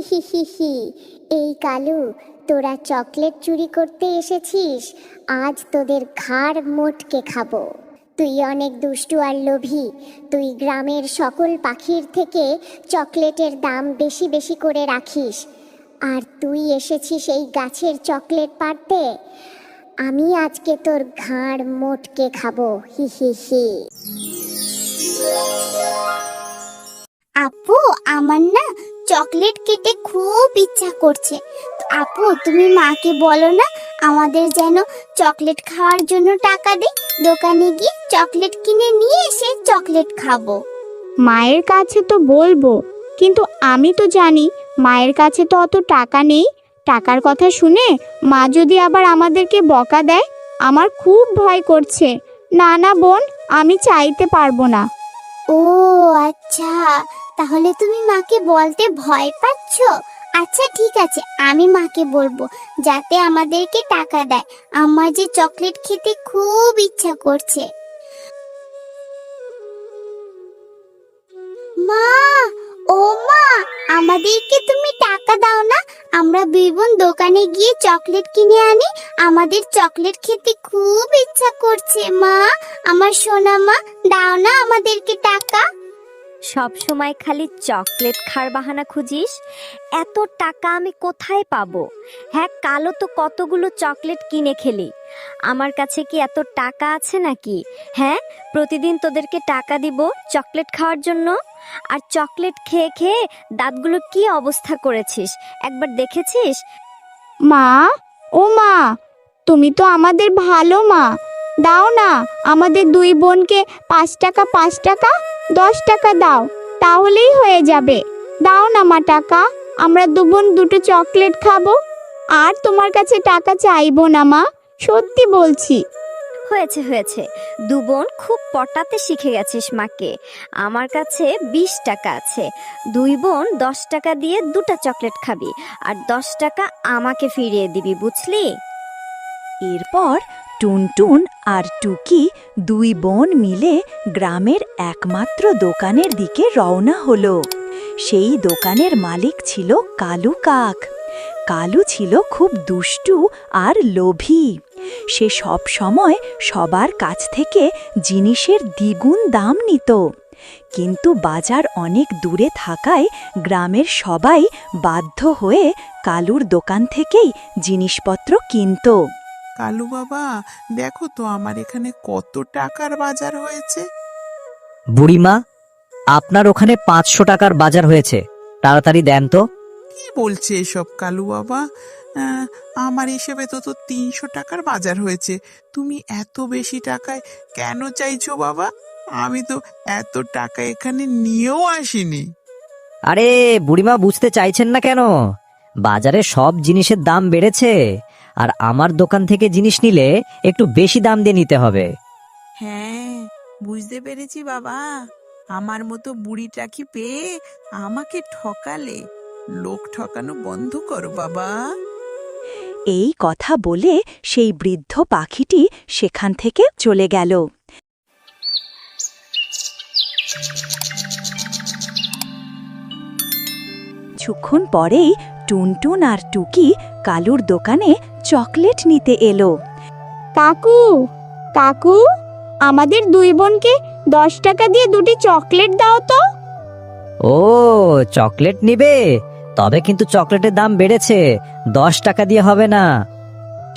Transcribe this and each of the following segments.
হি হি এই কালু, তোরা চকলেট চুরি করতে এসেছিস? আজ তোদের ঘাড় মোটকে খাব। তুই অনেক দুষ্টু আর লোভী। তুই গ্রামের সকল পাখির থেকে চকলেটের দাম বেশি বেশি করে রাখিস। আর তুই এসেছিস এই গাছের চকলেট পাড়তে? আমি আজকে তোর ঘাড় মোটকে খাব। হি হি। আপু, আমার না চকলেট খেতে খুব ইচ্ছা করছে। আপু তুমি মাকে বলো না আমাদের যেন চকলেট খাওয়ার জন্য টাকা দে দোকানে গিয়ে চকলেট কিনে নিয়ে এসে চকলেট খাব। মায়ের কাছে তো বলব কিন্তু আমি তো জানি মায়ের কাছে তো অত টাকা নেই। টাকার কথা শুনে মা যদি আবার আমাদেরকে বকা দেয় আমার খুব ভয় করছে। না না বোন আমি চাইতে পারব না। ও আচ্ছা। তাহলে তুমি মাকে বলতে ভয় পাচ্ছ? আচ্ছা ঠিক আছে, আমি মাকে বলব, যাতে আমাদেরকে টাকা দেয়। আমার যে চকলেট খেতে খুব ইচ্ছা করছে। মা! ও মা! আমাদেরকে তুমি টাকা দাও না। আমরা দুই বোন দোকানে গিয়ে চকলেট কিনে আনি। আমাদের চকলেট খেতে খুব ইচ্ছা করছে, মা! আমার সোনা মা, দাও না আমাদেরকে টাকা। সব সময় খালি চকলেট খার বাহানা খুঁজিস? এত টাকা আমি কোথায় পাবো? হ্যাঁ কালো তো কতগুলো চকলেট কিনে খেলি। আমার কাছে কি এত টাকা আছে নাকি? হ্যাঁ প্রতিদিন তোদেরকে টাকা দিব চকলেট খাওয়ার জন্য? আর চকলেট খেয়ে খেয়ে দাঁতগুলো কি অবস্থা করেছিস? একবার দেখেছিস? মা, ও মা, তুমি তো আমাদের ভালো মা। দাও না, আমাদের দুই বোনকে পাঁচ টাকা পাঁচ টাকা দশ টাকা দাও তাহলেই হয়ে যাবে। দাও না মা টাকা আমরা দু বোন দুটো চকলেট খাব। আর তোমার কাছে টাকা চাইব না মা সত্যি বলছি। হয়েছে হয়েছে। দু বোন খুব পটাতে শিখে গেছিস মাকে। আমার কাছে বিশ টাকা আছে। দুই বোন দশ টাকা দিয়ে দুটা চকলেট খাবি আর দশ টাকা আমাকে ফিরিয়ে দিবি বুঝলি? এরপর টুনটুন আর টুকি দুই বোন মিলে গ্রামের একমাত্র দোকানের দিকে রওনা হলো। সেই দোকানের মালিক ছিল কালু কাক। কালু ছিল খুব দুষ্টু আর লোভী। সে সব সময় সবার কাছ থেকে জিনিসের দ্বিগুণ দাম নিত। কিন্তু বাজার অনেক দূরে থাকায় গ্রামের সবাই বাধ্য হয়ে কালুর দোকান থেকেই জিনিসপত্র কিনত। কালু বাবা দেখো তো আমার এখানে কত টাকার বাজার হয়েছে। বুড়িমা আপনার ওখানে পাঁচশো টাকার বাজার হয়েছে। তাড়াতাড়ি দেন তো। কি বলছে এসব কালু বাবা? আহ, আমার হিসেবে তো তো তিনশো টাকার বাজার হয়েছে। তুমি এত বেশি টাকায় কেন চাইছো বাবা? আমি তো এত টাকা এখানে নিয়েও আসিনি। আরে বুড়িমা বুঝতে চাইছেন না কেন? বাজারে সব জিনিসের দাম বেড়েছে। আর আমার দোকান থেকে জিনিস নিলে একটু বেশি দাম দিয়ে নিতে হবে। হ্যাঁ বুঝতে পেরেছি বাবা। আমার মতো বুড়িটা কি পেয়ে আমাকে ঠকালে লোক ঠকানো বন্ধ করো বাবা। এই কথা বলে সেই বৃদ্ধ পাখিটি সেখান থেকে চলে গেল। কিছুক্ষণ পরেই টুনটুন আর টুকি কালুর দোকানে চকলেট নিতে এলো। কাকু কাকু আমাদের দুই বোনকে দশ টাকা দিয়ে দুটি চকলেট দাও তো। ও চকলেট নিবে? তবে কিন্তু চকলেটের দাম বেড়েছে দশ টাকা দিয়ে হবে না।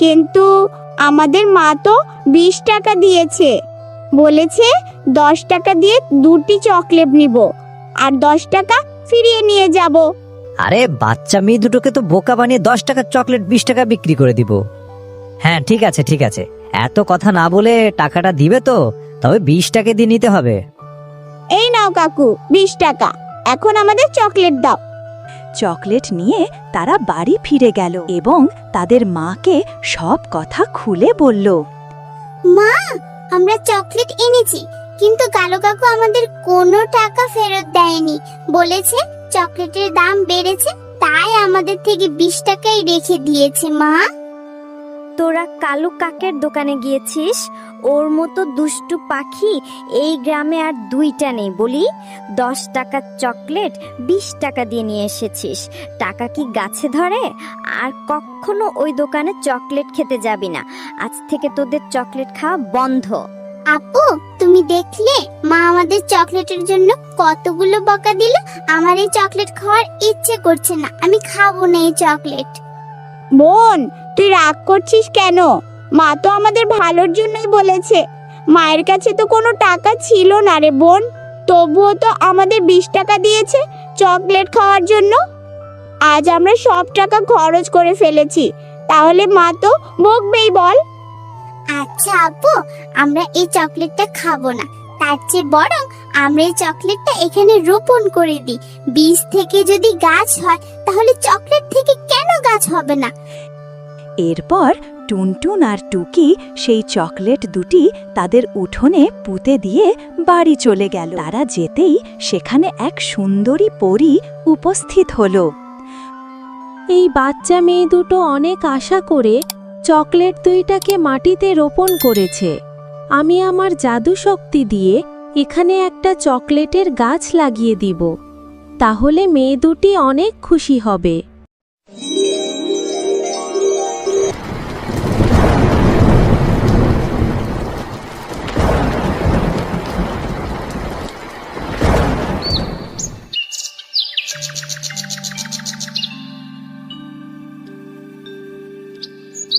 কিন্তু আমাদের মা তো বিশ টাকা দিয়েছে বলেছে দশ টাকা দিয়ে দুটি চকলেট নিব আর দশ টাকা ফিরিয়ে নিয়ে যাব। আরে বাচ্চা মেয়ে দুটোকে তো বোকা বানিয়ে দশ টাকার চকলেট বিশ টাকা বিক্রি করে দিব। হ্যাঁ ঠিক আছে ঠিক আছে। এত কথা না বলে টাকাটা দিবে তো তবে বিশ টাকা দিয়ে নিতে হবে। এই নাও কাকু বিশ টাকা। এখন আমাদের চকলেট দাও। চকলেট নিয়ে তারা বাড়ি ফিরে গেল এবং তাদের মাকে সব কথা খুলে বলল মা আমরা চকলেট এনেছি কিন্তু কালো কাকু আমাদের কোনো টাকা ফেরত দেয়নি বলেছে চকলেটের দাম বেড়েছে তাই আমাদের থেকে বিশ টাকাই রেখে দিয়েছে মা। তোরা কালু কাকের দোকানে গিয়েছিস? ওর মতো দুষ্টু পাখি এই গ্রামে আর দুইটা নেই বলি। দশ টাকার চকলেট বিশ টাকা দিয়ে নিয়ে এসেছিস। টাকা কি গাছে ধরে? আর কখনো ওই দোকানে চকলেট খেতে যাবি না। আজ থেকে তোদের চকলেট খাওয়া বন্ধ। আপু দেখলে মা আমাদের চকলেটের জন্য কতগুলো বকা দিল। আমার এই চকলেট খাওয়ার ইচ্ছে করছে না। আমি খাব না এই চকলেট। বোন, তুই রাগ করছিস কেন? মা তো আমাদের ভালোর জন্যই বলেছে। মায়ের কাছে তো কোনো টাকা ছিল না রে বোন। তবুও তো আমাদের বিশ টাকা দিয়েছে চকলেট খাওয়ার জন্য। আজ আমরা সব টাকা খরচ করে ফেলেছি। তাহলে মা তো বকবেই বল। আচ্ছা আপু আমরা এই চকলেটটা খাব না। তার চেয়ে বরং আমরা এই চকলেটটা এখানে রোপণ করে দিই। বীজ থেকে যদি গাছ হয় তাহলে চকলেট থেকে কেন গাছ হবে না? এরপর টুনটুন আর টুকি সেই চকলেট দুটি তাদের উঠোনে পুঁতে দিয়ে বাড়ি চলে গেল। তারা যেতেই সেখানে এক সুন্দরী পরী উপস্থিত হলো। এই বাচ্চা মেয়ে দুটো অনেক আশা করে চকলেট দুইটাকে মাটিতে রোপণ করেছে। আমি আমার জাদু শক্তি দিয়ে এখানে একটা চকলেটের গাছ লাগিয়ে দিব। তাহলে মেয়ে দুটি অনেক খুশি হবে।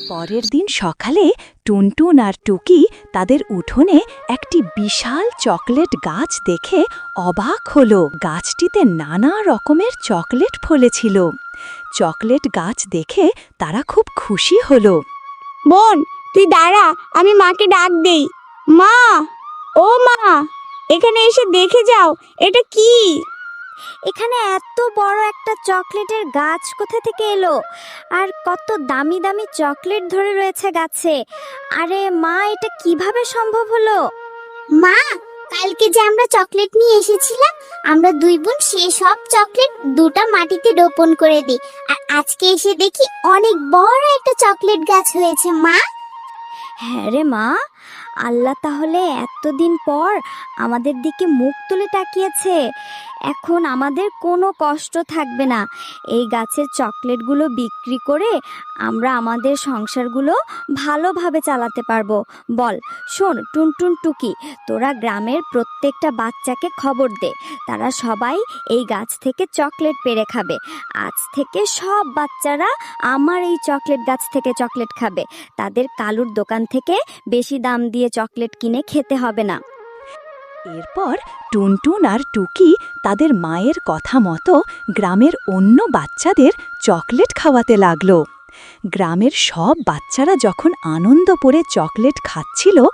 পরের দিন সকালে টুনটুন আর টুকি তাদের উঠোনে একটি বিশাল চকলেট গাছ দেখে অবাক হলো। গাছটিতে নানা রকমের চকলেট ফলেছিল। চকলেট গাছ দেখে তারা খুব খুশি হলো। বোন, তুই দাঁড়া, আমি মাকে ডাক দেই। মা, ও মা, এখানে এসে দেখে যাও, এটা কি? এখানে এত বড় একটা চকলেটের গাছ কোথা থেকে এলো? আর কত দামি দামি চকলেট ধরে রয়েছে গাছে। আরে মা এটা কীভাবে সম্ভব হলো? মা কালকে যে আমরা চকলেট নিয়ে এসেছিলাম আমরা দুই বোন সেই সব চকলেট দুটা মাটিতে রোপণ করে দিই। আর আজকে এসে দেখি অনেক বড় একটা চকলেট গাছ হয়েছে মা। হ্যাঁ রে মা আল্লাহ তাহলে এতদিন পর আমাদের দিকে মুখ তুলে তাকিয়েছে। এখন আমাদের কোনো কষ্ট থাকবে না। এই গাছের চকলেটগুলো বিক্রি করে আমরা আমাদের সংসারগুলো ভালোভাবে চালাতে পারব। বল, শোন, টুনটুন টুকি, তোরা গ্রামের প্রত্যেকটা বাচ্চাকে খবর দে। তারা সবাই এই গাছ থেকে চকলেট পেরে খাবে। আজ থেকে সব বাচ্চারা আমার এই চকলেট গাছ থেকে চকলেট খাবে। তাদের কালুর দোকান থেকে বেশি দাম দিয়ে চকলেট কিনে খেতে হবে না। এরপর টুনটুন আর টুকি তাদের মায়ের কথা মতো গ্রামের অন্য বাচ্চাদের চকলেট খাওয়াতে লাগল। গ্রামের সব বাচ্চারা যখন আনন্দ করে চকলেট খাচ্ছিল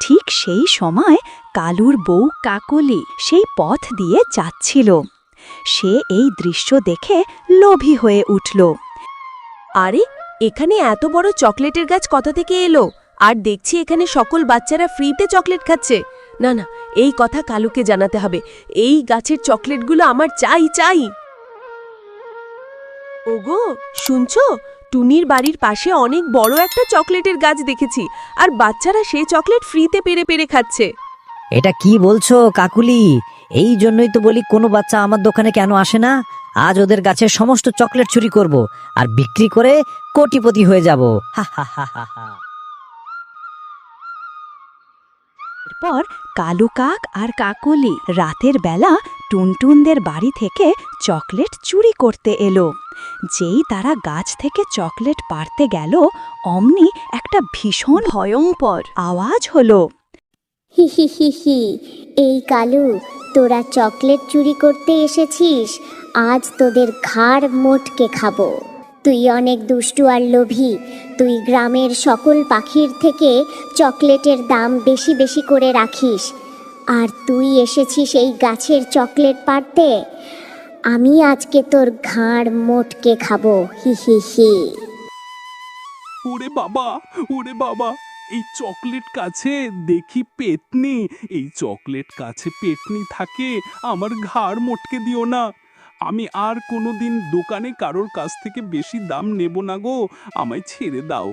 ঠিক সেই সময় কালুর বউ কাকলি সেই পথ দিয়ে যাচ্ছিল। সে এই দৃশ্য দেখে লোভী হয়ে উঠল। আরে এখানে এত বড় চকলেটের গাছ কোথা থেকে এলো? আর দেখছি এখানে সকল বাচ্চারা ফ্রিতে চকলেট খাচ্ছে। না না, এই কথা কালুকে জানাতে হবে। এই গাছের চকলেটগুলো আমার চাই চাই। ওগো, শুনছো? টুনির বাড়ির পাশে অনেক বড় একটা চকলেটের গাছ দেখেছি, আর বাচ্চারা সেই চকলেট ফ্রিতে পেরে পেরে খাচ্ছে। এটা কি বলছো, কাকুলি? এই জন্যই তো বলি কোনো বাচ্চা আমার দোকানে কেন আসে না? আজ ওদের গাছের সমস্ত চকলেট চুরি করব, আর বিক্রি করে কোটিপতি হয়ে যাব। হা হা হা হা। এরপর কালু কাক আর কাকলি রাতের বেলা টুনটুনদের বাড়ি থেকে চকলেট চুরি করতে এলো। যেই তারা গাছ থেকে চকলেট পারতে গেল, অমনি একটা ভীষণ ভয়ঙ্কর আওয়াজ হলো। হি হি হি হি, এই কালু, তোরা চকলেট চুরি করতে এসেছিস, আজ তোদের ঘাড় মোটকে খাব। তুই অনেক দুষ্টু আর লোভী। তুই গ্রামের সকল পাখির থেকে চকলেটের দাম বেশি বেশি করে রাখিস। আর তুই এসেছিস এই গাছের চকলেট পাড়তে। আমি আজকে তোর ঘাড় মোটকে খাব। হি হি হি। ওরে বাবা ওরে বাবা, এই চকলেট কাছে দেখি পেতনি। এই চকলেট কাছে পেতনি থাকে, আমার ঘাড় মোটকে দিও না। আমি আর কোনো দিন দোকানে কারোর কাছ থেকে বেশি দাম নেব না গো। আমায় ছেড়ে দাও।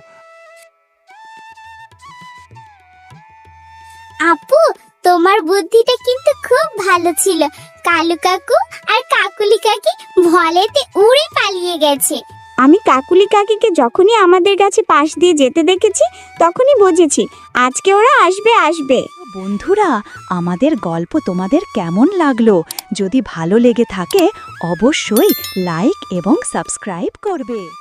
আপু তোমার বুদ্ধিটা কিন্তু খুব ভালো ছিল। কালু কাকু আর কাকুলি কাকি ভলেতে উড়ে পালিয়ে গেছে। আমি কাকুলি কাকিকে যখনই আমাদের কাছে পাশ দিয়ে যেতে দেখেছি তখনই বুঝেছি আজকে ওরা আসবে আসবে। বন্ধুরা, আমাদের গল্প তোমাদের কেমন লাগল? যদি ভালো লেগে থাকে, অবশ্যই লাইক এবং সাবস্ক্রাইব করবে।